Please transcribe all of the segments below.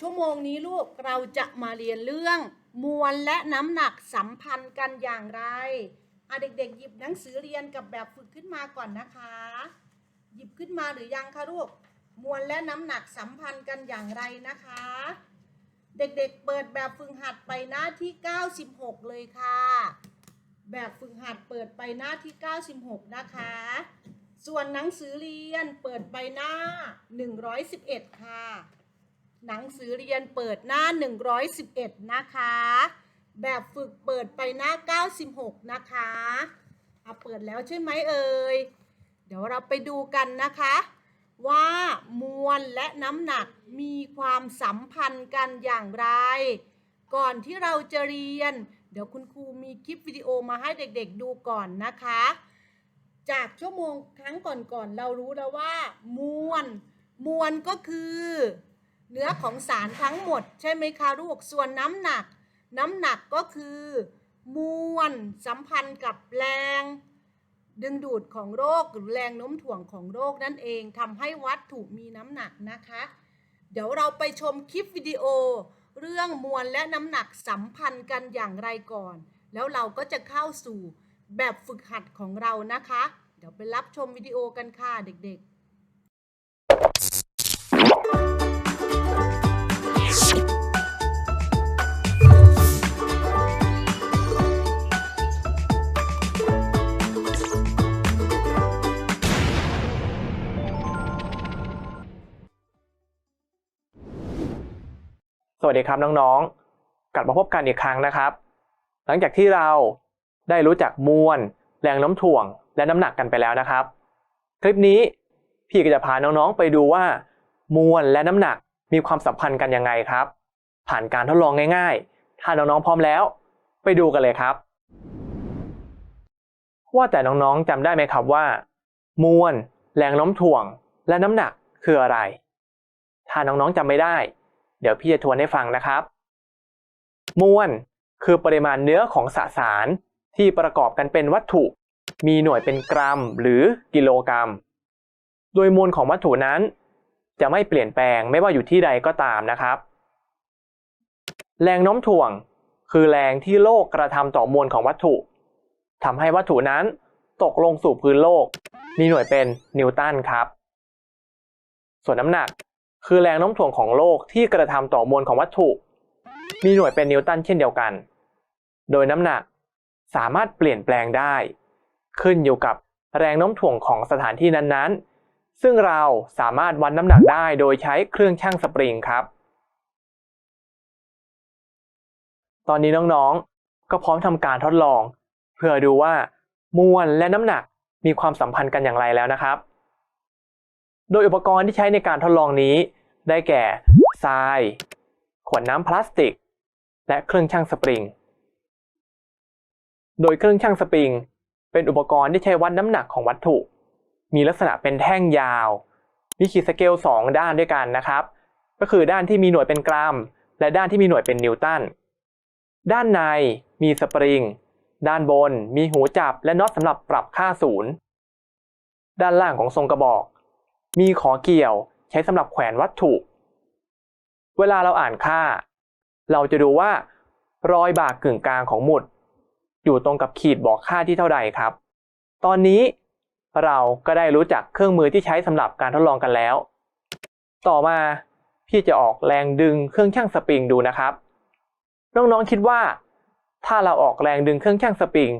ชั่วโมงนี้ลูกเราจะมาเรียนเรื่อง มวลและน้ำหนักสัมพันธ์กันอย่างไรอะเด็กๆ หยิบหนังสือเรียนกับแบบฝึกขึ้นมาก่อนนะคะ หยิบขึ้นมาหรือยังคะลูก มวลและน้ำหนักสัมพันธ์กันอย่างไรนะคะ เด็กๆ เปิดแบบฝึกหัดไปหน้าที่ 96 เลยค่ะ แบบฝึกหัดเปิดไปหน้าที่ 96 นะคะ ส่วนหนังสือเรียนเปิดไปหน้า 111 ค่ะ หนังสือเรียนเปิดหน้า 111 นะคะ แบบฝึกเปิดไปหน้า 96 นะคะอะเปิดแล้วใช่ไหมเอ่ย เดี๋ยวเราไปดูกันนะคะ ว่ามวลและน้ำหนักมีความสัมพันธ์กันอย่างไร ก่อนที่เราจะเรียน เดี๋ยวคุณครูมีคลิปวิดีโอมาให้เด็กๆดูก่อนนะคะ จากชั่วโมงครั้งก่อนๆเรารู้แล้วว่า มวล มวลก็คือ เนื้อของสารทั้งหมด ใช่ไหมคะลูกส่วนน้ำหนัก น้ำหนักก็คือ มวลสัมพันธ์กับแรง ดึงดูดของโรคหรือแรงโน้มถ่วงของโรคนั่นเองทำให้วัตถุมีน้ำหนักนะคะ เดี๋ยวเราไปชมคลิปวิดีโอ เรื่องมวลและน้ำหนักสัมพันธ์กันอย่างไรก่อน แล้วเราก็จะเข้าสู่แบบฝึกหัดของเรานะคะ เดี๋ยวไปรับชมวิดีโอกันค่ะเด็กๆ สวัสดีครับน้องๆ กลับมาพบกันอีกครั้งนะครับ หลังจากที่เราได้รู้จักมวล แรงโน้มถ่วง และน้ำหนักกันไปแล้วนะครับ คลิปนี้พี่ก็จะพาน้องๆไปดูว่า มวลและน้ำหนัก มีความสัมพันธ์กันยังไงครับ ผ่านการทดลองง่ายๆ ถ้าน้องๆพร้อมแล้ว ไปดูกันเลยครับ ว่าแต่น้องๆจำได้ไหมครับว่า มวล แรงโน้มถ่วง และน้ำหนักคืออะไร ถ้าน้องๆจำไม่ได้ เดี๋ยวพี่จะทวนให้ฟังนะครับ มวลคือปริมาณเนื้อของสสารที่ประกอบกันเป็นวัตถุ มีหน่วยเป็นกรัมหรือกิโลกรัม โดยมวลของวัตถุนั้น จะไม่เปลี่ยนแปลงไม่ว่าอยู่ที่ใดก็ตามนะครับ แรงโน้มถ่วง คือแรงที่โลกกระทำต่อมวลของวัตถุทำให้วัตถุนั้นตกลงสู่พื้นโลก มีหน่วยเป็นนิวตันครับ ส่วนน้ำหนักคือแรงโน้มถ่วงของโลกที่กระทำต่อมวลของวัตถุ มีหน่วยเป็นนิวตันเช่นเดียวกัน โดยน้ำหนักสามารถเปลี่ยนแปลงได้ ขึ้นอยู่กับแรงโน้มถ่วงของสถานที่นั้นๆ ซึ่งเราสามารถวัดน้ำหนักได้โดยใช้เครื่องชั่งสปริงครับ ตอนนี้น้องๆ ก็พร้อมทำการทดลอง เพื่อดูว่ามวลและน้ำหนักมีความสัมพันธ์กันอย่างไรแล้วนะครับ โดยอุปกรณ์ที่ใช้ในการทดลองนี้ ได้แก่ทราย ขวดน้ำพลาสติก และเครื่องชั่งสปริง โดยเครื่องชั่งสปริง เป็นอุปกรณ์ที่ใช้วัดน้ำหนักของวัตถุ มีลักษณะเป็นแท่งยาว มีขีดสเกล 2 ด้านด้วยกันนะครับ ก็คือด้านที่มีหน่วยเป็นกรัม และด้านที่มีหน่วยเป็นนิวตัน ด้านในมีสปริง ด้านบนมีหูจับและน็อตสำหรับปรับค่าศูนย์ ด้านล่างของทรงกระบอก มีขอเกี่ยวใช้สำหรับแขวนวัตถุ เวลาเราอ่านค่า เราจะดูว่ารอยบากกึ่งกลางของหมุด อยู่ตรงกับขีดบอกค่าที่เท่าใดครับ ตอนนี้ เราก็ได้รู้จักเครื่องมือที่ใช้สำหรับการทดลองกันแล้ว ต่อมาพี่จะออกแรงดึงเครื่องชั่งสปริงดูนะครับน้องๆคิดว่า ถ้าเราออกแรงดึงเครื่องชั่งสปริง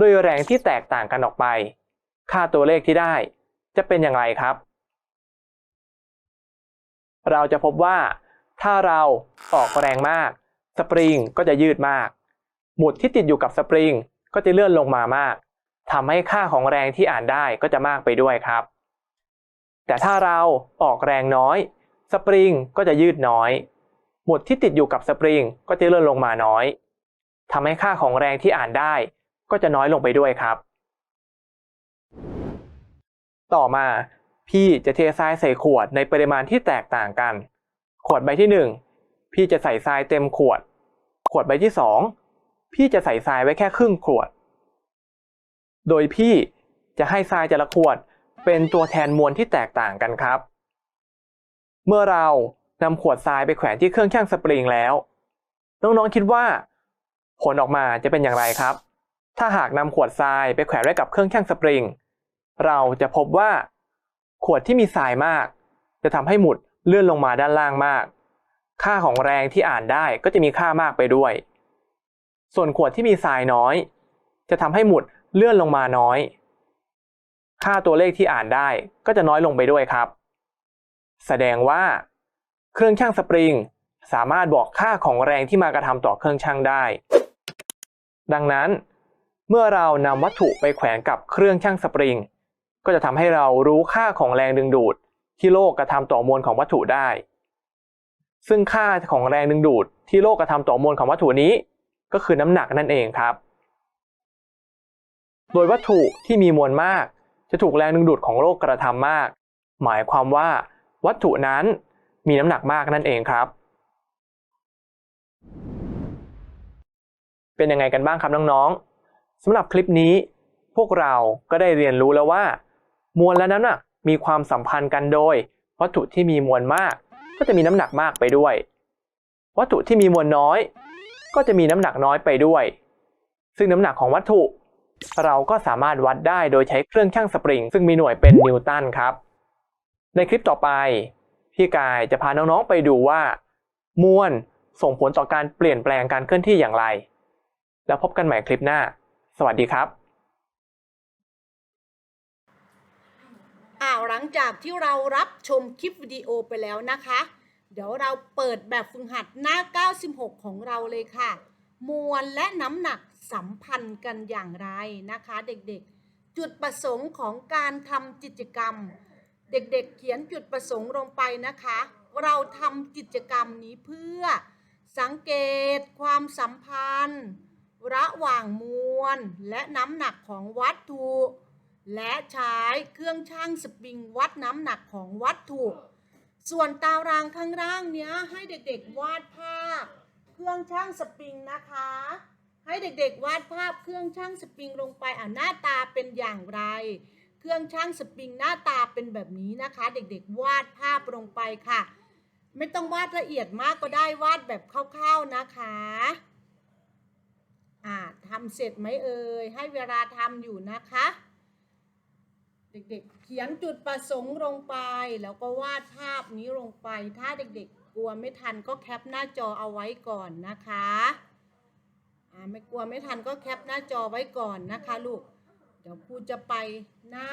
ด้วยแรงที่แตกต่างกันออกไป ค่าตัวเลขที่ได้ จะเป็นอย่างไรครับ เราจะพบว่า ถ้าเราออกแรงมาก สปริงก็จะยืดมาก หมุดที่ติดอยู่กับสปริงก็จะเลื่อนลงมามาก ทำให้ค่าของแรงที่อ่านได้ก็จะมากไปด้วยครับ แต่ถ้าเราออกแรงน้อย สปริงก็จะยืดน้อย หมุดที่ติดอยู่กับสปริงก็จะเลื่อนลงมาน้อยทำให้ค่าของแรงที่อ่านได้ ก็จะน้อยลงไปด้วยครับ ต่อมา พี่จะเททรายใส่ขวดในปริมาณที่แตกต่างกัน ขวดใบที่ 1 พี่จะใส่ทรายเต็มขวด ขวดใบที่ 2 พี่จะใส่ทรายไว้แค่ครึ่งขวด โดยพี่จะให้ทรายแต่ละขวดเป็นตัวแทนมวลที่แตกต่างกันครับ เมื่อเรานำขวดทรายไปแขวนที่เครื่องชั่งสปริงแล้ว น้องๆคิดว่า ผลออกมาจะเป็นอย่างไรครับ ถ้าหากนำขวดทรายไปแขวนไว้กับเครื่องชั่งสปริง เราจะพบว่า ขวดที่มีทรายมาก จะทำให้หมุดเลื่อนลงมาด้านล่างมาก ค่าของแรงที่อ่านได้ก็จะมีค่ามากไปด้วย ส่วนขวดที่มีทรายน้อย จะทำให้หมุด เลื่อนลงมาน้อย ค่าตัวเลขที่อ่านได้ก็จะน้อยลงไปด้วยครับ แสดงว่า เครื่องชั่งสปริงสามารถบอกค่าของแรงที่มากระทำต่อเครื่องชั่งได้ ดังนั้น เมื่อเรานำวัตถุไปแขวนกับเครื่องชั่งสปริง ก็จะทำให้เรารู้ค่าของแรงดึงดูด ที่โลกกระทำต่อมวลของวัตถุได้ ซึ่งค่าของแรงดึงดูด ที่โลกกระทำต่อมวลของวัตถุนี้ ก็คือน้ำหนักนั่นเองครับ โดยวัตถุที่มีมวลมาก จะถูกแรงดึงดูดของโลกกระทำมาก หมายความว่า วัตถุนั้นมีน้ำหนักมากนั่นเองครับ เป็นยังไงกันบ้างครับน้องๆสำหรับคลิปนี้ พวกเราก็ได้เรียนรู้แล้วว่า มวลและน้ำหนักมีความสัมพันธ์กันโดย วัตถุที่มีมวลมาก ก็จะมีน้ำหนักมากไปด้วย วัตถุที่มีมวลน้อย ก็จะมีน้ำหนักน้อยไปด้วย ซึ่งน้ำหนักของวัตถุ เราก็สามารถวัดได้โดยใช้เครื่องชั่งสปริง ซึ่งมีหน่วยเป็นนิวตันครับ ในคลิปต่อไป พี่กายจะพาน้องๆไปดูว่า มวลส่งผลต่อการเปลี่ยนแปลงการเคลื่อนที่อย่างไร แล้วพบกันใหม่คลิปหน้า สวัสดีครับอ้าวหลังจากที่เรารับชมคลิปวิดีโอไปแล้วนะคะ เดี๋ยวเราเปิดแบบฝึกหัดหน้า 96 ของเราเลยค่ะ มวลและน้ำหนักสัมพันธ์กันอย่างไรนะคะเด็กๆ จุดประสงค์ของการทำกิจกรรม เด็กๆ เขียนจุดประสงค์ลงไปนะคะ เราทำกิจกรรมนี้เพื่อสังเกตความสัมพันธ์ ระหว่างมวลและน้ำหนักของวัตถุ และใช้เครื่องชั่งสปริงวัดน้ำหนักของวัตถุ ส่วนตารางข้างล่างเนี้ยให้เด็กๆ วาดภาพ เครื่องชั่งสปริงนะคะ ให้เด็กๆวาดภาพเครื่องชั่งสปริงลงไปอะหน้าตาเป็นอย่างไร เครื่องชั่งสปริงหน้าตาเป็นแบบนี้นะคะ เด็กๆวาดภาพลงไปค่ะ ไม่ต้องวาดละเอียดมากก็ได้วาดแบบคร่าวๆนะคะอ่าทำเสร็จไหมเอ่ยให้เวลาทำอยู่นะคะเด็กๆ เขียนจุดประสงค์ลงไป แล้วก็วาดภาพนี้ลงไป ถ้าเด็กๆ กลัวไม่ทันก็แคปหน้าจอเอาไว้ก่อนนะคะอ่าไม่กลัวไม่ทันก็แคปหน้าจอไว้ก่อนนะคะลูก เดี๋ยวครูจะไปหน้า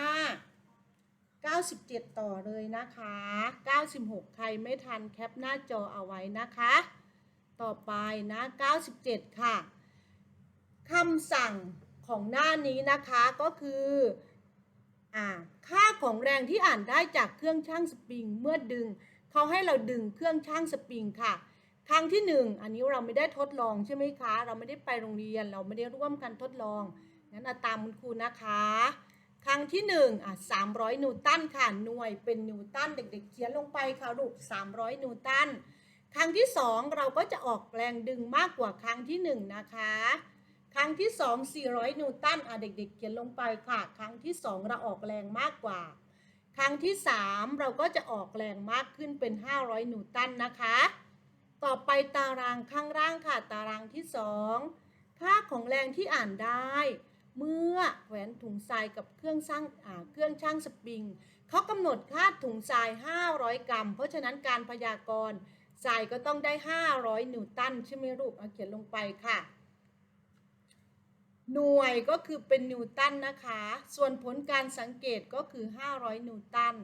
97 ต่อเลยนะคะ 96 ใครไม่ทันแคปหน้าจอเอาไว้นะคะ ต่อไปนะ 97 ค่ะคำสั่งของหน้านี้นะคะก็คืออ่าค่าของแรงที่อ่านได้จากเครื่องชั่งสปริงเมื่อดึง เขาให้เราดึงเครื่องชั่งสปริงค่ะครั้งที่หนึ่งอันนี้เราไม่ได้ทดลองใช่ไหมคะ เราไม่ได้ไปโรงเรียน เราไม่ได้ร่วมกันทดลอง งั้นาตามคุณครูนะคะ ครั้งที่หนึ่งอะ300 นิวตันค่ะ หน่วยเป็นนิวตัน เด็กๆ เขียนลงไปค่ะลูก300 นิวตัน ครั้งที่สองเราก็จะออกแรงดึงมากกว่าครั้งที่หนึ่งนะคะ ครั้งที่ 2 400 นิวตัน อะเด็กๆ เขียนลงไปค่ะ ครั้งที่ 2 เราออกแรงมากกว่า ครั้งที่ 3 เราก็จะออกแรงมากขึ้นเป็น 500 นิวตันนะคะ ต่อไปตารางข้างล่างค่ะ ตารางที่ 2 ค่าของแรงที่อ่านได้ เมื่อแขวนถุงทรายกับเครื่องช่างเครื่องช่างสปริงเขากำหนดค่าถุงทราย 500 กรัม เพราะฉะนั้นการพยากรณ์ทรายก็ต้องได้ 500 นิวตันใช่ไหมลูกเอาเขียนลงไปค่ะ หน่วยก็คือเป็นนิวตันนะคะ ส่วนผลการสังเกตก็คือ 500 นิวตัน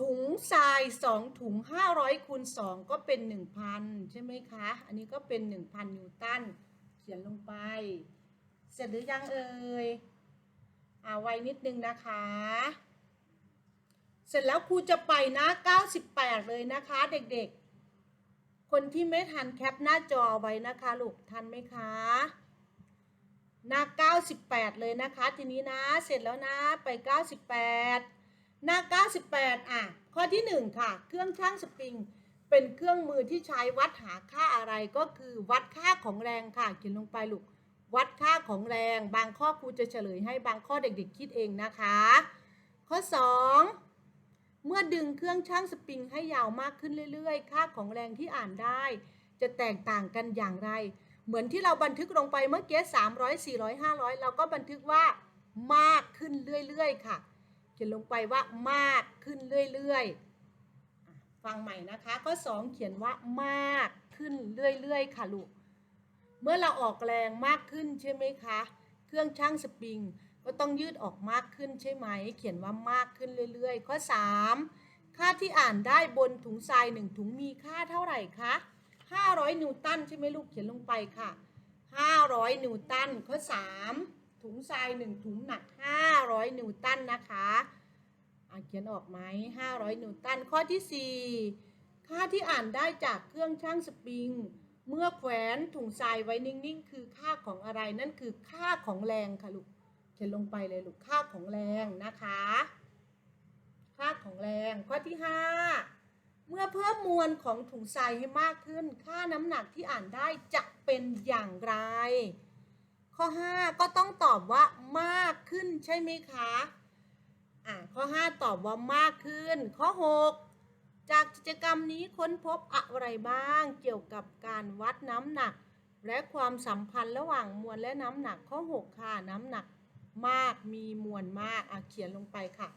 ถุงทราย 2 ถุง 500คูณ2ก็เป็น 1,000 ใช่ไหมคะ อันนี้ก็เป็น 1,000 นิวตัน เขียนลงไป เสร็จหรือยังเอ่ยอ่าไว้นิดนึงนะคะ เสร็จแล้วครูจะไปนะ 98 เลยนะคะเด็กๆ คนที่ไม่ทันแคปหน้าจอเอาไว้นะคะลูกทันไหมคะ หน้า 98 เลยนะคะ ทีนี้นะเสร็จแล้วนะไป 98 หน้า 98 อะ ข้อที่ 1 ค่ะ เครื่องชั่งสปริง เป็นเครื่องมือที่ใช้วัดหาค่าอะไรก็คือวัดค่าของแรงค่ะเขียนลงไปลูกวัดค่าของแรง บางข้อครูจะเฉลยให้บางข้อเด็กๆคิดเองนะคะ ข้อ 2 เมื่อดึงเครื่องช่างสปริงให้ยาวมากขึ้นเรื่อยๆ ค่าของแรงที่อ่านได้ จะแตกต่างกันอย่างไร เหมือนที่เราบันทึกลงไปเมื่อกี้300 400 500เราก็บันทึกว่ามากขึ้นเรื่อยๆ ค่ะเขียนลงไปว่ามากขึ้นเรื่อยๆ ฟังใหม่นะคะข้อ2เขียนว่ามากขึ้นเรื่อยๆ ค่ะลูก เมื่อเราออกแรงมากขึ้นใช่ไหมคะ เครื่องช่างสปริงก็ต้องยืดออกมากขึ้นใช่ไหม เขียนว่ามากขึ้นเรื่อยๆ ข้อ 3 ค่าที่อ่านได้บนถุงทราย1ถุงมีค่าเท่าไหร่คะ 500 นิวตันใช่ไหมลูกเขียนลงไปค่ะ 500 นิวตันข้อ 3 ถุงทราย 1 ถุงหนัก 500 นิวตันนะคะะเขียนออกไหม500 นิวตัน ข้อที่ 4 ค่าที่อ่านได้จากเครื่องช่างสปริง เมื่อแขวนถุงทรายไว้นิ่ง ๆ คือค่าของอะไร นั่นคือค่าของแรงค่ะลูก เขียนลงไปเลยลูก ค่าของแรงนะคะ ค่าของแรง ข้อที่ 5 เมื่อเพิ่มมวลของถุงทรายให้มากขึ้น ค่าน้ำหนักที่อ่านได้จะเป็นอย่างไร ข้อ 5 ก็ต้องตอบว่ามากขึ้นใช่ไหมคะอ่าข้อ 5 ตอบว่ามากขึ้น ข้อ 6 จากกิจกรรมนี้ค้นพบอะไรบ้าง เกี่ยวกับการวัดน้ำหนัก และความสัมพันธ์ระหว่างมวลและน้ำหนักข้อ 6 ค่ะ น้ำหนักมากมีมวลมากอะเขียนลงไปค่ะ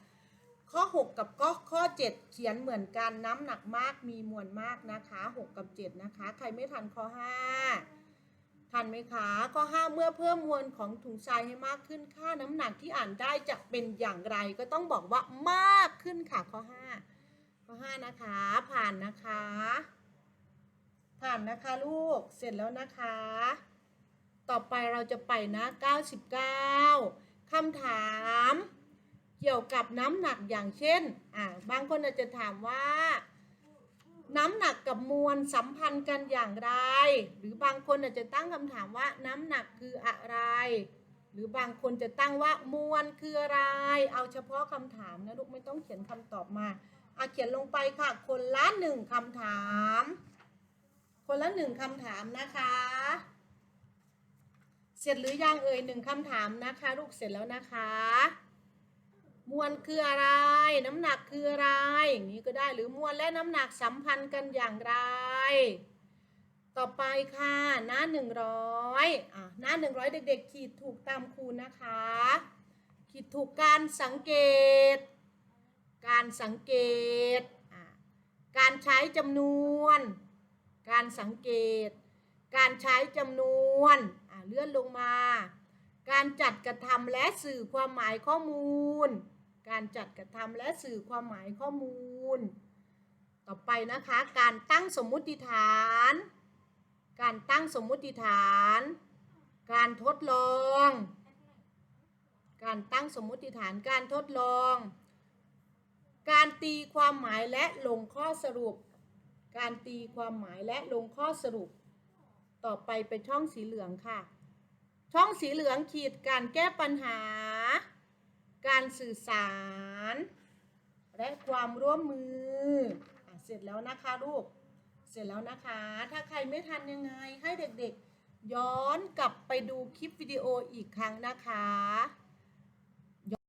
ข้อ 6 กับก็ข้อ 7 เขียนเหมือนกันน้ำหนักมากมีมวลมากนะคะ 6 กับ 7 นะคะ ใครไม่ทันข้อ 5 ทันไหมคะ ข้อ 5 เมื่อเพิ่มมวลของถุงทรายให้มากขึ้นค่าน้ำหนักที่อ่านได้จะเป็นอย่างไรก็ต้องบอกว่ามากขึ้นค่ะข้อ 5 ข้อ 5 นะคะ ผ่านนะคะ ผ่านนะคะลูกเสร็จแล้วนะคะ ต่อไปเราจะไปนะ 99คำถาม เกี่ยวกับน้ำหนักอย่างเช่นอ่าบางคนอาจจะถามว่า น้ำหนักกับมวลสัมพันธ์กันอย่างไร หรือบางคนอาจจะตั้งคำถามว่าน้ำหนักคืออะไร หรือบางคนจะตั้งว่ามวลคืออะไร เอาเฉพาะคำถามนะลูกไม่ต้องเขียนคำตอบมาอะเขียนลงไปค่ะ คนละหนึ่งคำถาม คนละหนึ่งคำถามนะคะ เสร็จหรือยังเอ่ยหนึ่งคำถามนะคะ ลูกเสร็จแล้วนะคะ มวลคืออะไร น้ำหนักคืออะไร อย่างนี้ก็ได้หรือมวลและน้ำหนักสัมพันธ์กันอย่างไร ต่อไปค่ะ หน้าหนึ่งร้อยอะหน้าหนึ่งร้อยเด็ก ๆ ขีดถูกตามครูนะคะ ขีดถูกการสังเกต การสังเกตการใช้จำนวน การสังเกต การใช้จำนวนเลื่อนลงมาการจัดกระทำและสื่อความหมายข้อมูล การจัดกระทำและสื่อความหมายข้อมูล ต่อไปนะคะ การตั้งสมมุติฐาน การตั้งสมมุติฐาน การทดลอง การตั้งสมมุติฐานการทดลอง การตีความหมายและลงข้อสรุป การตีความหมายและลงข้อสรุป ต่อไปเป็นช่องสีเหลืองค่ะ ช่องสีเหลืองขีดการแก้ปัญหา การสื่อสาร และความร่วมมืออเสร็จแล้วนะคะลูก เสร็จแล้วนะคะ ถ้าใครไม่ทันยังไงให้เด็กๆ ย้อนกลับไปดูคลิปวิดีโออีกครั้งนะคะ